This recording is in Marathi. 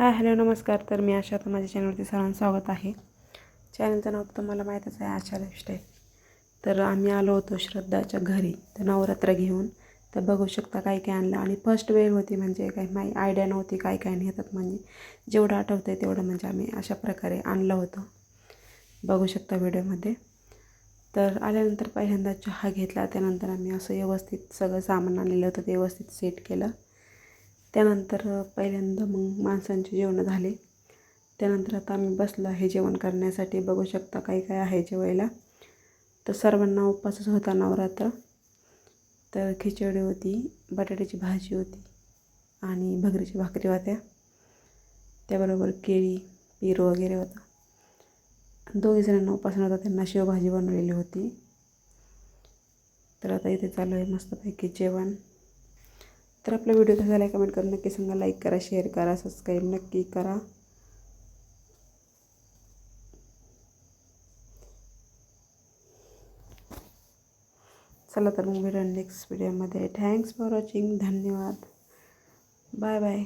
हाय हॅलो नमस्कार. तर मी आशा तर माझ्या चॅनलवरती सर्वांचं स्वागत आहे. चॅनलचं नाव तुम्हाला माहीतच आहे आशा लाईफस्टाईल तर आम्ही आलो होतो श्रद्धाच्या घरी तर नवरात्र घेऊन. तर बघू शकता काय काय आणलं. आणि फर्स्ट वेळ होती म्हणजे काही माही आयडिया नव्हती काय काय नेतात म्हणजे जेवढं आठवतं आहे तेवढं म्हणजे आम्ही अशा प्रकारे आणलं होतं. बघू शकता व्हिडिओमध्ये. तर आल्यानंतर पहिल्यांदा चहा घेतला. त्यानंतर आम्ही असं व्यवस्थित सगळं सामान आणलेलं होतं ते व्यवस्थित सेट केलं. त्यानंतर पहिल्यांदा मग माणसांचे जेवणं झाले. त्यानंतर आता आम्ही बसलो आहे जेवण करण्यासाठी. बघू शकता काय काय आहे जेवायला. तर सर्वांना उपवासच होता नवरात्र. तर खिचडी होती बटाट्याची भाजी होती आणि भगरीची भाकरी होत्या. त्याबरोबर केळी पेरू वगैरे होता. दोघी जणांना उपासना होता. त्यांना शेवभाजी बनवलेली होती. तर आता इथे चालू आहे मस्तपैकी जेवण. तर आपला व्हिडिओ कसा झाला कमेंट करून नक्की सांगा. लाईक करा शेअर करा सबस्क्राईब नक्की करा. चला तर मग भेटूया नेक्स्ट व्हिडिओमध्ये थँक्स फॉर वॉचिंग धन्यवाद. Bye bye